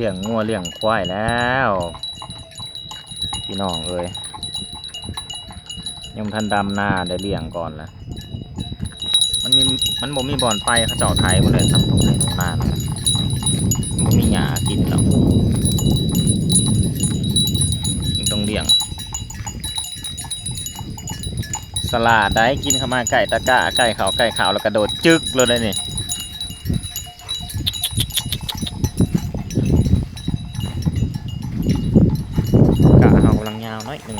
ลี้ยงงัวเลี้ยงควายแล้วพี่น้องเอ้ยยังบ่ทันดำหน้าได้เลี้ยงก่อนละมันมีมันบ่มีบ่อนไปเขาเจ้าไทยบ่เลยทำตรงไหนตรงหน้านะมันบ่มีหญ้ากินหรอกยังต้องเลี้ยงสลาดได้กินเข้ามาไก่ตะกร้าไก่ขาวไก่ขาวแล้วกระโดดจึกเลยเลยนี่กะเอากำลังยาวน้อยหนึ่ง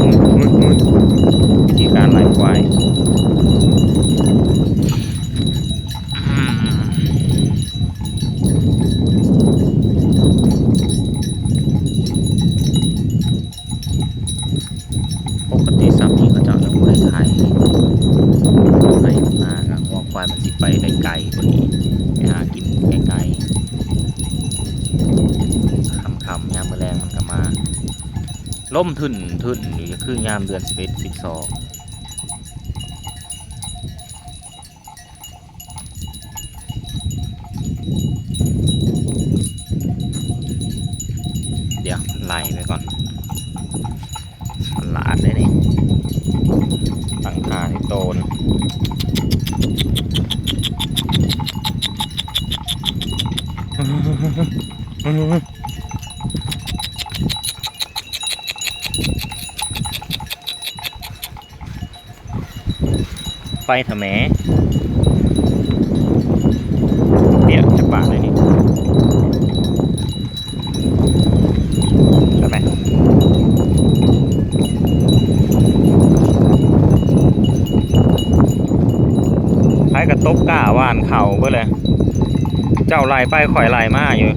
มุดมุดมุดวิธีการไล่ควายอืม ปกติสามีเขาเจะเอาไว้ไทยไทยหน้ากับว่าควายมันสิไปได้ไกลกว่านี้ไปหากินไกลๆคำๆยามมื้อ แรงมันก็มาล่มทึนทึนอยู่คือยามเดือนสิบเอ็ดสิบสองเดี๋ยวไล่ไปก่อนฉลาดเลยนี่ตั้งคาที่โตน ไปทำแหมเดี๋ยวจะปาดเลยนี่ทำไมไผกระตบก้าว่านเข่าเบ่อเลย เจ้าไล่ไปข่อยไล่มาอยู่